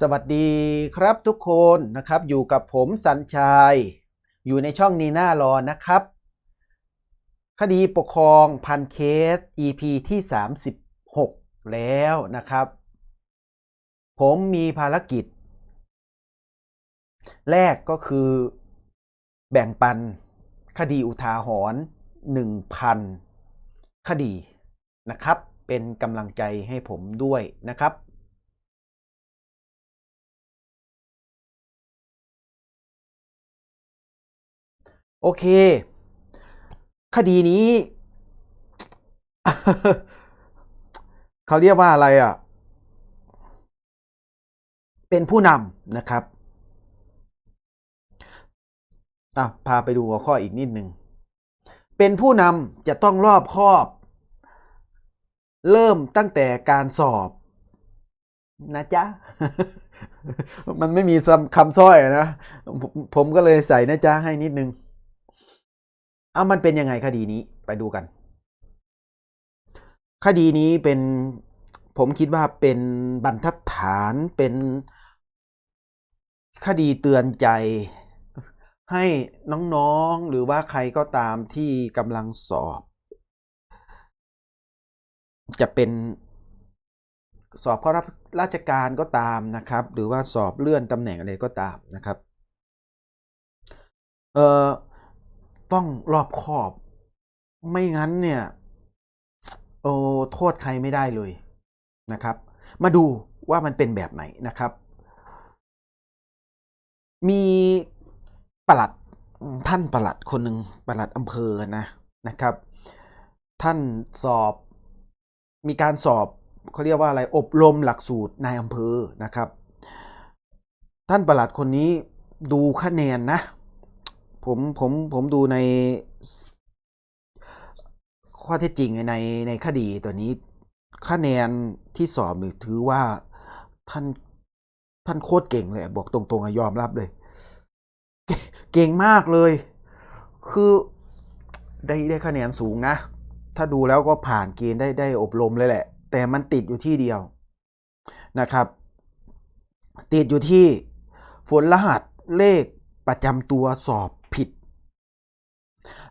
สวัสดีครับทุกคนนะครับ อยู่กับผมสัญชัย อยู่ในช่องนีน่ารอนะครับ คดีปกครองพันเคส EP ที่ 36 แล้วนะครับ ผมมีภารกิจ แรกก็คือแบ่งปันคดีอุทาหรณ์1,000 คดีนะครับ เป็นกำลังใจให้ผมด้วยนะครับ โอเค คดีนี้ เขาเรียกว่าอะไรอะ เป็นผู้นำนะครับอะพาไปดูหัวข้ออีกนิดหนึ่งเป็นผู้นำจะต้องรอบคอบ เริ่มตั้งแต่การสอบ นะจ๊ะ มันไม่มีคำสร้อยนะ ผมผมก็เลยใส่นะจ๊ะให้นิดนึง เอามันเป็นยังไงคดีนี้ไปดูกัน คดีนี้เป็นผมคิดว่าเป็นบรรทัดฐานเป็นคดีเตือนใจ ให้น้องๆหรือว่าใครก็ตามที่กำลังสอบ จะเป็นสอบเข้ารับราชการก็ตามนะครับ หรือว่าสอบเลื่อนตำแหน่งอะไรก็ตามนะครับ เอ่อ ต้องรอบคอบ ไม่งั้นเนี่ยโอ้โทษใครไม่ได้เลยนะครับ มาดูว่ามันเป็นแบบไหนนะครับ มีประหลัดท่านประหลัดคนหนึ่งประหลัดอำเภอนะนะครับ ท่านสอบมีการสอบเขาเรียกว่าอะไรอบรมหลักสูตรนายอำเภอนะครับ ท่านประหลัดคนนี้ดูคะแนนนะ ผมผมผมดูในข้อเท็จจริงในในคดีตัวนี้คะแนนที่สอบนี่ถือว่าท่านท่านโคตรเก่งเลยบอกตรงๆอะยอมรับเลย เก่งมากเลย คือได้ได้คะแนนสูงนะ ถ้าดูแล้วก็ผ่านเกณฑ์ได้ได้อบรมเลยแหละ แต่มันติดอยู่ที่เดียวนะครับ ติดอยู่ที่ฝนรหัสเลขประจำตัวสอบ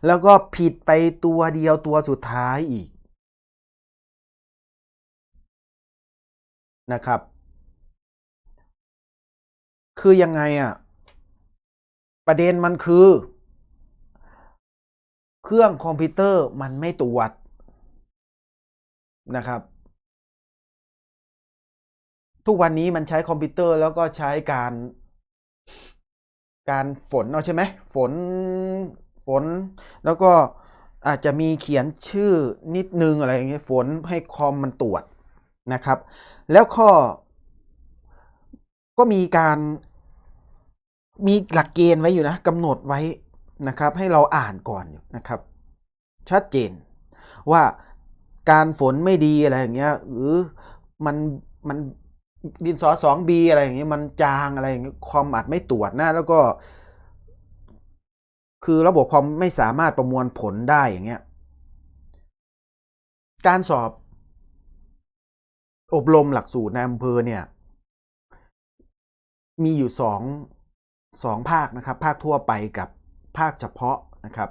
แล้วก็ผิดไปตัวเดียวตัวสุดท้ายอีกนะครับ คือยังไงอะ่ะ ประเด็นมันคือ เครื่องคอมพิวเตอร์มันไม่ตรวจนะครับ ทุกวันนี้มันใช้คอมพิวเตอร์แล้วก็ใช้การ การฝนเอาใช่ไหมฝน ฝน แล้วก็อาจจะมีเขียนชื่อนิดนึงอะไรอย่างเงี้ยฝนให้คอมมันตรวจนะครับ แล้วข้อ ก็มีการมีหลักเกณฑ์ไว้อยู่นะกำหนดไว้นะครับ ให้เราอ่านก่อนอยู่นะครับ ชัดเจนว่าการฝนไม่ดีอะไรอย่างเงี้ยหรือมันมันดินสอสองบีอะไรอย่างเงี้ยมันจางอะไรอย่างเงี้ยคอมอาจไม่ตรวจนะแล้วก็ คือระบบคอมไม่สามารถประมวลผลได้อย่างเงี้ย การสอบ อบรมหลักสูตรในอำเภอเนี่ย มีอยู่สองสองภาคนะครับ ภาคทั่วไปกับภาคเฉพาะนะครับ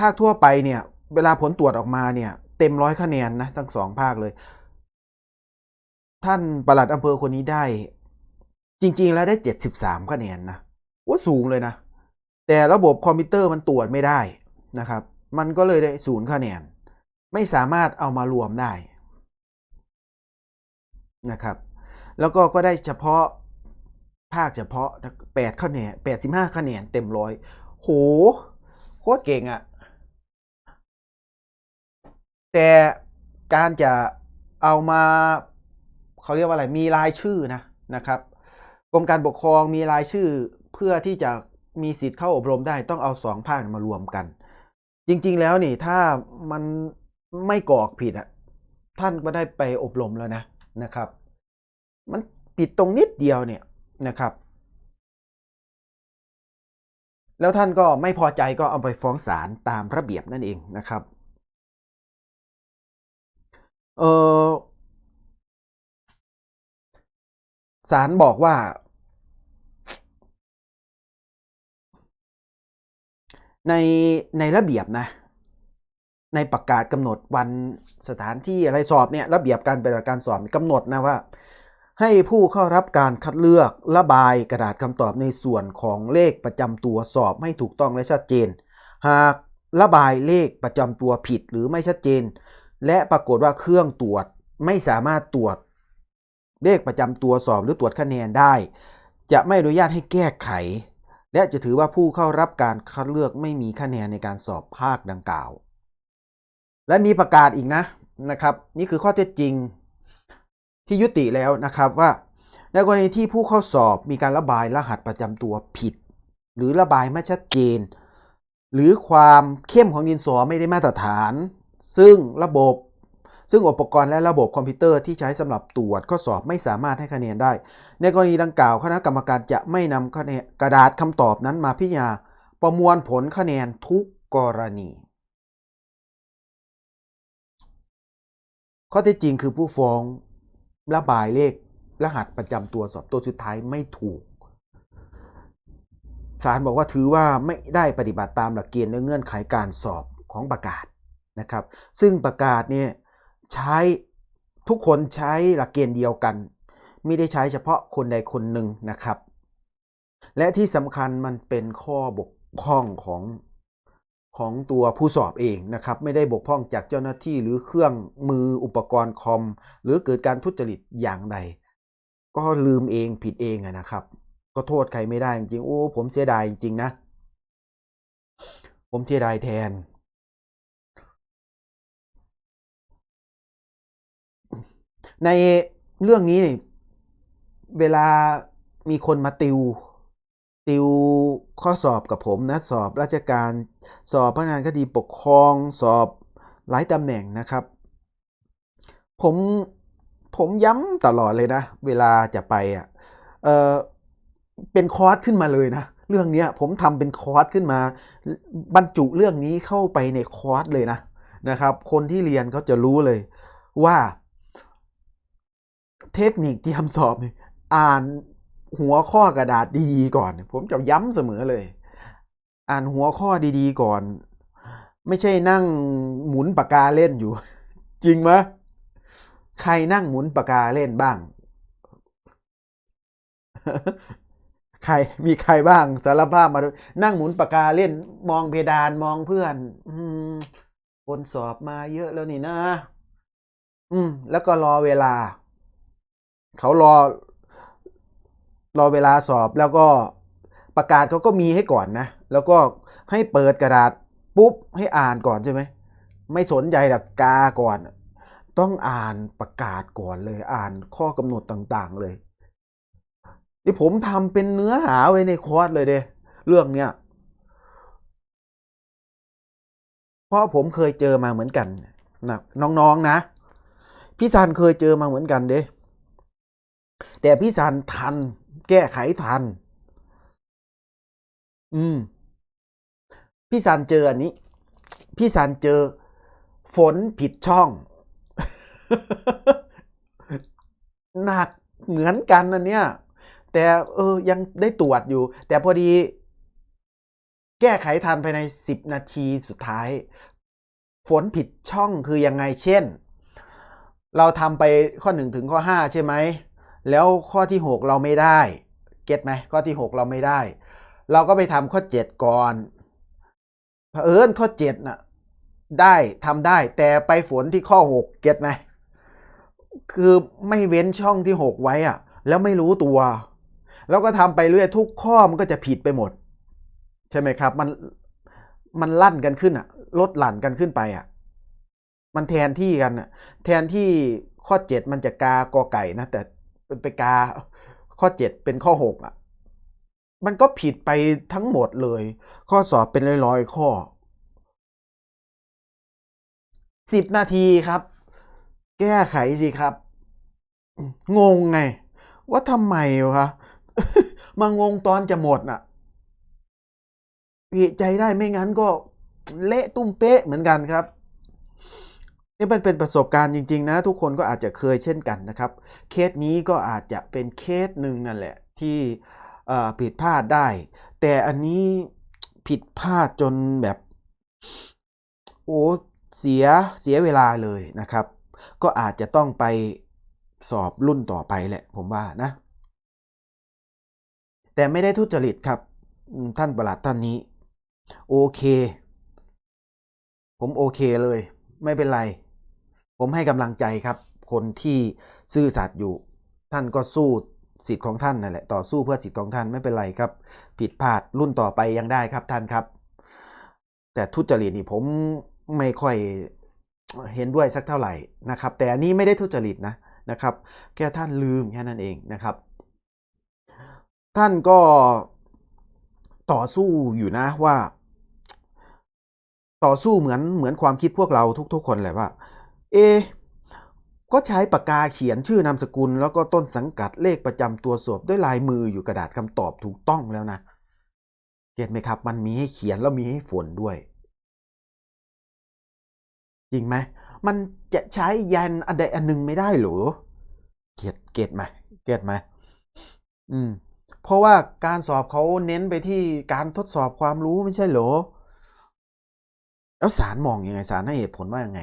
ภาคทั่วไปเนี่ย เวลาผลตรวจออกมาเนี่ย เต็มร้อยคะแนนนะทั้งสองภาคเลย ท่านประหลัดอำเภอคนนี้ได้ จริง ๆ แล้วได้เจ็ดสิบสามคะแนนนะว่าสูงเลยนะ แต่ระบบคอมพิวเตอร์มันตรวจไม่ได้นะครับ มันก็เลยได้ศูนย์คะแนน ไม่สามารถเอามารวมได้นะครับ แล้วก็ก็ได้เฉพาะภาคเฉพาะแปดคะแนนแปดสิบห้าคะแนนเต็มร้อยโหโคตรเก่งอะ่ะ แต่การจะเอามาเขาเรียกว่าอะไร มีรายชื่อนะนะครับ กรมการปกครองมีรายชื่อเพื่อที่จะ มีสิทธิ์เข้าอบรมได้ต้องเอาสองภาคมารวมกัน จริงๆแล้วนี่ถ้ามันไม่กรอกผิดอะท่านก็ได้ไปอบรมแล้วนะนะครับ มันผิดตรงนิดเดียวเนี่ยนะครับ แล้วท่านก็ไม่พอใจก็เอาไปฟ้องศาลตามระเบียบนั่นเองนะครับเออศาลบอกว่า ในในระเบียบนะ ในประกาศกำหนดวันสถานที่อะไรสอบเนี่ยระเบียบการปฏิบัติการสอบกำหนดนะว่า ให้ผู้เข้ารับการคัดเลือกระบายกระดาษคำตอบในส่วนของเลขประจำตัวสอบให้ถูกต้องและชัดเจน หากระบายเลขประจำตัวผิดหรือไม่ชัดเจน และปรากฏว่าเครื่องตรวจไม่สามารถตรวจเลขประจำตัวสอบหรือตรวจคะแนนได้ จะไม่อนุญาตให้แก้ไข และจะถือว่าผู้เข้ารับการคัดเลือกไม่มีคะแนนในการสอบภาคดังกล่าว และมีประกาศอีกนะนะครับ นี่คือข้อเท็จจริงที่ยุติแล้วนะครับว่า ในกรณีที่ผู้เข้าสอบมีการระบายรหัสประจำตัวผิด หรือระบายไม่ชัดเจน หรือความเข้มของดินสอไม่ได้มาตรฐาน ซึ่งระบบ ซึ่งอุปกรณ์และระบบคอมพิวเตอร์ที่ใช้สำหรับตรวจข้อสอบไม่สามารถให้คะแนนได้ ในกรณีดังกล่าวคณะกรรมการจะไม่นำกระดาษคำตอบนั้นมาพิจารณาประมวลผลคะแนนทุกกรณี ข้อเท็จจริงคือผู้ฟ้องระบายเลขรหัสประจำตัวสอบตัวสุดท้ายไม่ถูกศาลบอกว่าถือว่าไม่ได้ปฏิบัติตามหลักเกณฑ์และเงื่อนไขการสอบของประกาศนะครับ ซึ่งประกาศเนี่ย ใช้ทุกคนใช้หลักเกณฑ์เดียวกัน ไม่ได้ใช้เฉพาะคนใดคนหนึ่งนะครับ และที่สำคัญมันเป็นข้อบกพร่องของของตัวผู้สอบเองนะครับ ไม่ได้บกพร่องจากเจ้าหน้าที่หรือเครื่องมืออุปกรณ์คอม หรือเกิดการทุจริตอย่างใด ก็ลืมเองผิดเองนะครับ ก็โทษใครไม่ได้จริงๆโอ้ผมเสียดายจริงๆนะ ผมเสียดายแทน ในเรื่องนี้เนี่ยเวลามีคนมาติว ติวข้อสอบกับผมนะสอบราชการสอบพนักงานคดีปกครองสอบหลายตำแหน่งนะครับ ผมผมย้ำตลอดเลยนะ เวลาจะไปอะเออเป็นคอร์สขึ้นมาเลยนะ เรื่องนี้ผมทำเป็นคอร์สขึ้นมา บรรจุเรื่องนี้เข้าไปในคอร์สเลยนะนะครับ คนที่เรียนเขาจะรู้เลยว่า เทคนิคที่ทำสอบเนี่ยอ่านหัวข้อกระดาษดีๆก่อน ผมจะย้ำเสมอเลย อ่านหัวข้อดีๆก่อน ไม่ใช่นั่งหมุนปากกาเล่นอยู่ จริงไหมใครนั่งหมุนปากกาเล่นบ้าง ใครมีใครบ้างสารภาพมาดูนั่งหมุนปากกาเล่น มองเพดานมองเพื่อน อืมคนสอบมาเยอะแล้วนี่นะ อืม แล้วก็รอเวลา เขารอรอเวลาสอบแล้วก็ประกาศเขาก็มีให้ก่อนนะ แล้วก็ให้เปิดกระดาษปุ๊บให้อ่านก่อนใช่ไหม ไม่สนใจหลักกาก่อน ต้องอ่านประกาศก่อนเลย อ่านข้อกำหนดต่างๆ เลยนี่ผมทำเป็นเนื้อหาไว้ในคอร์สเลยเด้เรื่องเนี้ยเพราะผมเคยเจอมาเหมือนกันนะน้องๆนะพี่ซันเคยเจอมาเหมือนกันเด้ แต่พี่ซันทัน แก้ไขทัน อืม พี่ซันเจออันนี้ พี่ซันเจอ ฝนผิดช่อง หนักเหมือนกันอันเนี้ยแต่เออ ยังได้ตรวจอยู่ แต่พอดี แก้ไขทันภายในสิบนาทีสุดท้าย ฝนผิดช่องคือยังไงเช่น เราทำไปข้อหนึ่งถึงข้อห้าใช่ไหม แล้วข้อที่หกเราไม่ได้ เก็ตไหมข้อที่หกเราไม่ได้ เราก็ไปทำข้อเจ็ดก่อนเผอิญข้อเจ็ดน่ะได้ทำได้แต่ไปฝนที่ข้อหกเก็ตไหมคือไม่เว้นช่องที่หกไว้อะแล้วไม่รู้ตัว แล้วก็ทำไปเรื่อยทุกข้อมันก็จะผิดไปหมด ใช่ไหมครับ มันมันลั่นกันขึ้นอะลดหลั่นกันขึ้นไปอะมันแทนที่กันอะแทนที่ข้อเจ็ดมันจะกากอไก่นะแต่ เป็นไปกา ข้อเจ็ดเป็นข้อหกอะมันก็ผิดไปทั้งหมดเลย ข้อสอบเป็นร้อยๆข้อสิบนาทีครับ แก้ไขสิครับ งงไง ว่าทำไมวะมางงตอนจะหมดน่ะเอะใจได้ไม่งั้นก็เละตุ้มเป๊ะเหมือนกันครับ นี่มันเป็นประสบการณ์จริง ๆ นะ ทุกคนก็อาจจะเคยเช่นกันนะครับ เคสนี้ก็อาจจะเป็นเคสหนึ่งนั่นแหละที่ผิดพลาดได้ แต่อันนี้ผิดพลาดจนแบบ โอ้เสียเสียเวลาเลยนะครับ ก็อาจจะต้องไปสอบรุ่นต่อไปแหละ ผมว่านะ แต่ไม่ได้ทุจริตครับ ท่านประหลัดท่านนี้ โอเค ผมโอเคเลย ไม่เป็นไร ผมให้กำลังใจครับ คนที่ซื่อสัตย์อยู่ ท่านก็สู้สิทธิ์ของท่านนั่นแหละต่อสู้เพื่อสิทธิ์ของท่านไม่เป็นไรครับ ผิดพลาดรุ่นต่อไปยังได้ครับท่านครับ แต่ทุจริตนี่ผมไม่ค่อยเห็นด้วยสักเท่าไหร่นะครับ แต่อันนี้ไม่ได้ทุจริตนะนะครับ แค่ท่านลืมแค่นั้นเองนะครับ ท่านก็ต่อสู้อยู่นะว่า ต่อสู้เหมือนเหมือนความคิดพวกเราทุกๆ คนแหละว่า เอก็ใช้ปากกาเขียนชื่อนามสกุล แล้วก็ต้นสังกัดเลขประจำตัวสอบด้วยลายมืออยู่กระดาษคำตอบถูกต้องแล้วนะเก็ตไหมครับ มันมีให้เขียนแล้วมีให้ฝนด้วย จริงไหมมันจะใช้ยันอันใดอันหนึ่งไม่ได้หรือเก็ตเก็ตไหมเก็ตไหมอืม เพราะว่าการสอบเขาเน้นไปที่การทดสอบความรู้ไม่ใช่หรอแล้วศาลมองอยังไงศาลให้เหตุผลว่ายังไง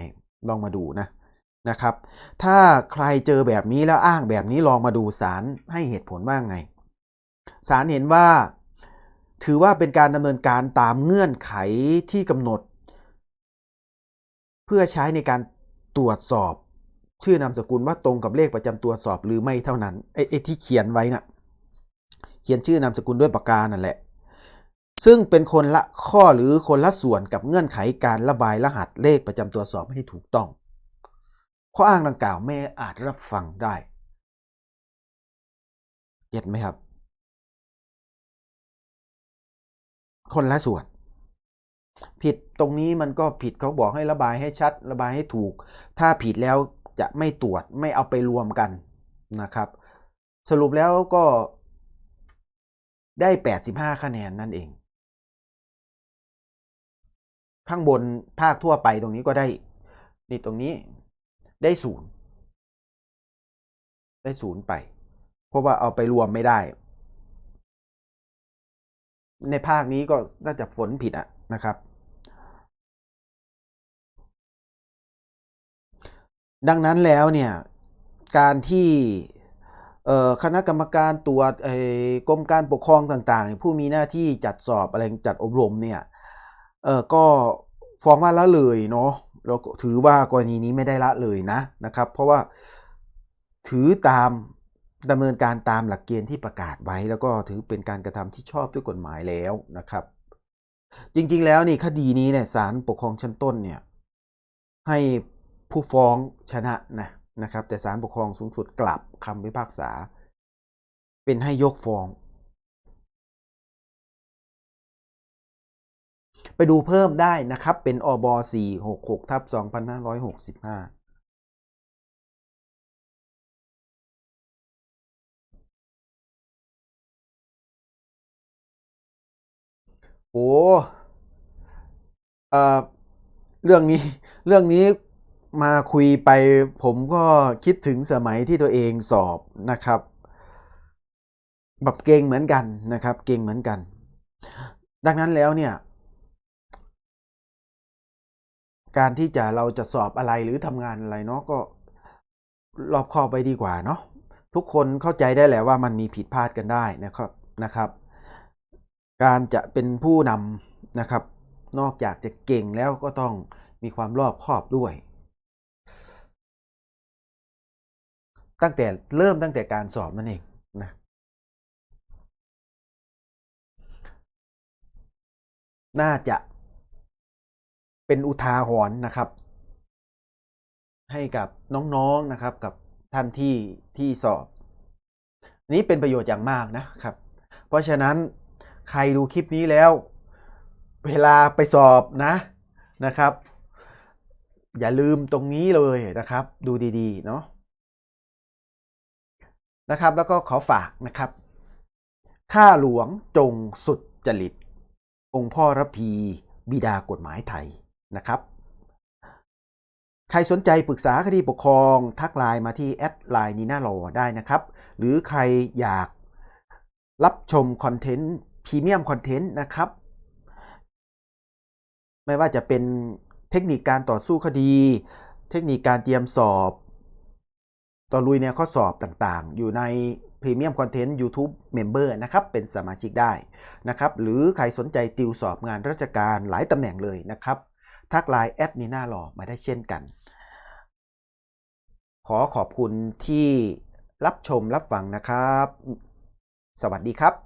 ลองมาดูนะนะครับ ถ้าใครเจอแบบนี้แล้วอ้างแบบนี้ลองมาดูศาลให้เหตุผลว่างไงศาลเห็นว่าถือว่าเป็นการดำเนินการตามเงื่อนไขที่กำหนด เพื่อใช้ในการตรวจสอบ ชื่อนามสกุลว่าตรงกับเลขประจำตัวสอบหรือไม่เท่านั้นไอ้ไอ้ที่เขียนไว้นะ่ะเขียนชื่อนามสกุลด้วยปากกานั่นแหละ ซึ่งเป็นคนละข้อหรือคนละส่วนกับเงื่อนไขการระบายรหัสเลขประจำตัวสอบให้ถูกต้อง ข้ออ้างดังกล่าวไม่อาจรับฟังได้เก็ตไหมครับ คนละส่วน ผิดตรงนี้มันก็ผิดเขาบอกให้ระบายให้ชัด ระบายให้ถูก ถ้าผิดแล้วจะไม่ตรวจไม่เอาไปรวมกันนะครับ สรุปแล้วก็ได้ 85 คะแนนนั่นเอง ข้างบนภาคทั่วไปตรงนี้ก็ได้นี่ตรงนี้ได้ศูนย์ได้ศูนย์ไป เพราะว่าเอาไปรวมไม่ได้ ในภาคนี้ก็น่าจะฝนผิดอะนะครับ ดังนั้นแล้วเนี่ย การที่คณะกรรมการตรวจกรมการปกครองต่างๆ ผู้มีหน้าที่จัดสอบอะไรจัดอบรมเนี่ย เออก็ฟ้องว่าละเลยเนาะเราถือว่ากรณีนี้ไม่ได้ละเลยนะนะครับ เพราะว่าถือตามดำเนินการตามหลักเกณฑ์ที่ประกาศไว้ แล้วก็ถือเป็นการกระทำที่ชอบด้วยกฎหมายแล้วนะครับ จริงๆแล้วนี่คดีนี้เนี่ยศาลปกครองชั้นต้นเนี่ยให้ผู้ฟ้องชนะนะนะครับ แต่ศาลปกครองสูงสุดกลับคำพิพากษา เป็นให้ยกฟ้อง ไปดูเพิ่มได้นะครับ เป็นอบ466ทับ2565โอ้เอ่อเรื่องนี้ เรื่องนี้มาคุยไปผมก็คิดถึงสมัยที่ตัวเองสอบนะครับ แบบเก่งเหมือนกันนะครับ เก่งเหมือนกัน ดังนั้นแล้วเนี่ย การที่จะเราจะสอบอะไรหรือทำงานอะไรเนาะก็รอบคอบไปดีกว่าเนาะทุกคนเข้าใจได้แหละว่ามันมีผิดพลาดกันได้นะครับนะครับ การจะเป็นผู้นำนะครับ นอกจากจะเก่งแล้วก็ต้องมีความรอบคอบด้วย ตั้งแต่เริ่มตั้งแต่การสอบนั่นเองนะน่าจะ เป็นอุทาหรณ์นะครับ ให้กับน้องๆนะครับ กับท่านที่ที่สอบ นี้เป็นประโยชน์อย่างมากนะครับ เพราะฉะนั้นใครดูคลิปนี้แล้ว เวลาไปสอบนะนะครับ อย่าลืมตรงนี้เลยนะครับ ดูดีๆเนาะนะครับ แล้วก็ขอฝากนะครับ ข้าหลวงจงสุดจริต องค์พ่อระพีบิดากฎหมายไทย นะครับ ใครสนใจปรึกษาคดีปกครองทักไลน์มาที่แอดไลน์นีน่ารอได้นะครับ หรือใครอยากรับชมคอนเทนต์พรีเมียมคอนเทนต์นะครับ ไม่ว่าจะเป็นเทคนิคการต่อสู้คดี เทคนิคการเตรียมสอบต่อลุยในวข้อสอบต่างๆ อยู่ในพรีเมียมคอนเทนต์ YouTube Member นะครับ เป็นสมาชิกได้นะครับ หรือใครสนใจติวสอบงานราชการหลายตำแหน่งเลยนะครับ ทักไลน์แอดนีน่ารอมาได้เช่นกัน ขอขอบคุณที่รับชมรับฟังนะครับ สวัสดีครับ